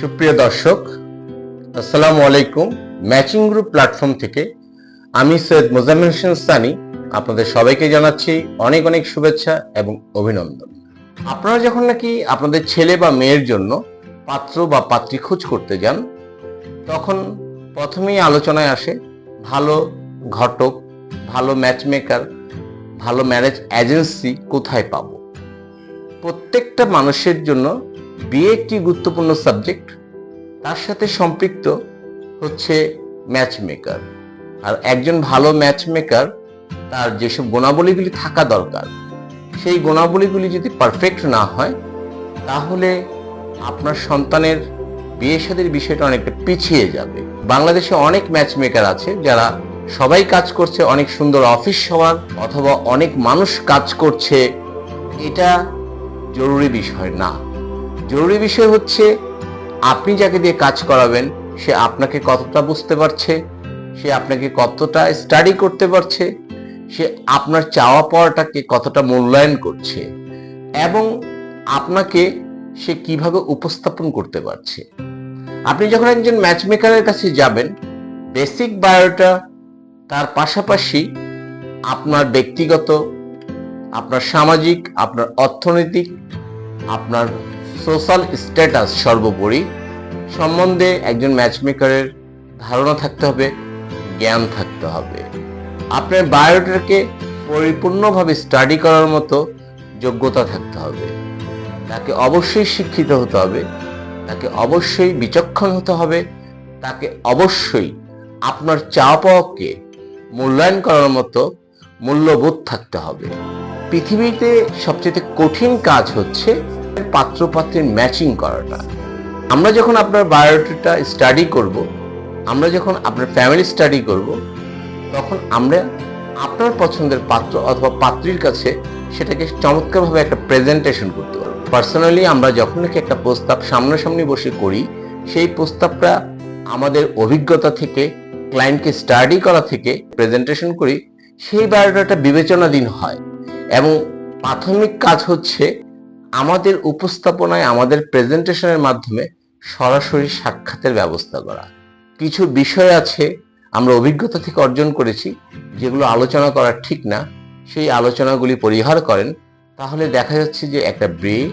সুপ্রিয় দর্শক, আসসালামু আলাইকুম। ম্যাচিং গ্রুপ প্ল্যাটফর্ম থেকে আমি সৈয়দ মোজাম্মেল হোসেন সানি আপনাদের সবাইকে জানাচ্ছি অনেক অনেক শুভেচ্ছা এবং অভিনন্দন। আপনারা যখন নাকি আপনাদের ছেলে বা মেয়ের জন্য পাত্র বা পাত্রী খোঁজ করতে যান, তখন প্রথমেই আলোচনায় আসে ভালো ঘটক, ভালো ম্যাচমেকার ভালো ম্যারেজ এজেন্সি কোথায় পাবো? প্রত্যেকটা মানুষের জন্য বিয়ে একটি গুরুত্বপূর্ণ সাবজেক্ট তার সাথে সম্পৃক্ত হচ্ছে ম্যাচ মেকার আর একজন ভালো ম্যাচ মেকার তার যেসব গুণাবলীগুলি থাকা দরকার, সেই গুণাবলীগুলি যদি পারফেক্ট না হয়, তাহলে আপনার সন্তানের বিয়ে শাদীর বিষয়টা অনেকটা পিছিয়ে যাবে। বাংলাদেশে অনেক ম্যাচ মেকার আছে, যারা সবাই কাজ করছে, অনেক সুন্দর অফিস সবার, অথবা অনেক মানুষ কাজ করছে, এটা জরুরি বিষয় না। জরুরি বিষয় হচ্ছে, আপনি যাকে দিয়ে কাজ করাবেন, সে আপনাকে কতটা বুঝতে পারছে, সে আপনাকে কতটা স্টাডি করতে পারছে, সে আপনার চাওয়া পাওয়াটাকে কতটা মূল্যায়ন করছে এবং আপনাকে সে কীভাবে উপস্থাপন করতে পারছে। আপনি যখন একজন ম্যাচমেকারের কাছে যাবেন বেসিক বায়োটা তার পাশাপাশি আপনার ব্যক্তিগত, আপনার সামাজিক, আপনার অর্থনৈতিক, আপনার সোশ্যাল স্ট্যাটাস সর্বোপরি সম্বন্ধে একজন ম্যাচমেকারের ধারণা থাকতে হবে, জ্ঞান থাকতে হবে। আপনার বায়োটাকে পরিপূর্ণভাবে স্টাডি করার মতো যোগ্যতা থাকতে হবে। তাকে অবশ্যই শিক্ষিত হতে হবে, তাকে অবশ্যই বিচক্ষণ হতে হবে, তাকে অবশ্যই আপনার চাওয়া পাওয়াকে মূল্যায়ন করার মতো মূল্যবোধ থাকতে হবে। পৃথিবীতে সবচেয়ে কঠিন কাজ হচ্ছে পাত্র পাত্রের ম্যাচিং করাটা। আমরা যখন আপনার বায়োডাটা স্টাডি করব, আমরা যখন আপনার ফ্যামিলি স্টাডি করব, তখন আমরা আপনার পছন্দের পাত্র অথবা পাত্রীর কাছে সেটাকে চমৎকারভাবে একটা প্রেজেন্টেশন করতে পারব। পার্সোনালি আমরা যখন নাকি একটা প্রস্তাব সামনাসামনি বসে করি, সেই প্রস্তাবটা আমাদের অভিজ্ঞতা থেকে ক্লায়েন্টকে স্টাডি করা থেকে প্রেজেন্টেশন করি, সেই বায়োডাটা বিবেচনাধীন হয়। এবং প্রাথমিক কাজ হচ্ছে আমাদের উপস্থাপনায়, আমাদের প্রেজেন্টেশনের মাধ্যমে সরাসরি সাক্ষাতের ব্যবস্থা করা। কিছু বিষয় আছে আমরা অভিজ্ঞতা থেকে অর্জন করেছি, যেগুলো আলোচনা করা ঠিক না। সেই আলোচনাগুলি পরিহার করেন, তাহলে দেখা যাচ্ছে যে একটা বিয়ে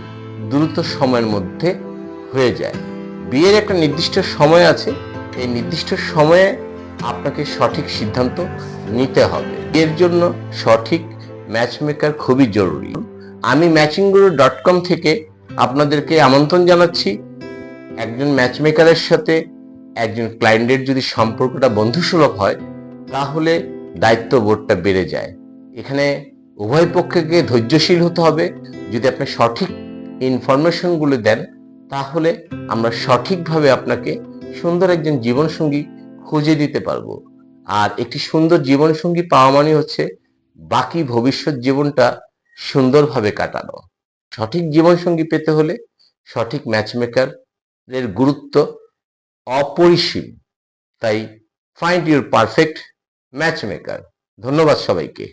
দ্রুত সময়ের মধ্যে হয়ে যায়। বিয়ের একটা নির্দিষ্ট সময় আছে, এই নির্দিষ্ট সময়ে আপনাকে সঠিক সিদ্ধান্ত নিতে হবে। এর জন্য সঠিক ম্যাচমেকার খুবই জরুরি। আমি ম্যাচিংগুরু ডট কম থেকে আপনাদেরকে আমন্ত্রণ জানাচ্ছি। একজন ম্যাচমেকারের সাথে একজন ক্লায়েন্টের যদি সম্পর্কটা বন্ধুসুলভ হয়, তাহলে দায়িত্ববোধটা বেড়ে যায়। এখানে উভয় পক্ষকে ধৈর্যশীল হতে হবে। যদি আপনি সঠিক ইনফরমেশনগুলো দেন, তাহলে আমরা সঠিকভাবে আপনাকে সুন্দর একজন জীবনসঙ্গী খুঁজে দিতে পারব। আর একটি সুন্দর জীবনসঙ্গী পাওয়া মানে হচ্ছে বাকি ভবিষ্যৎ জীবনটা সুন্দরভাবে কাটানো। সঠিক জীবনসঙ্গী পেতে হলে সঠিক ম্যাচমেকার এর গুরুত্ব অপরিসীম। তাই ফাইন্ড ইউর পারফেক্ট ম্যাচমেকার ধন্যবাদ সবাইকে।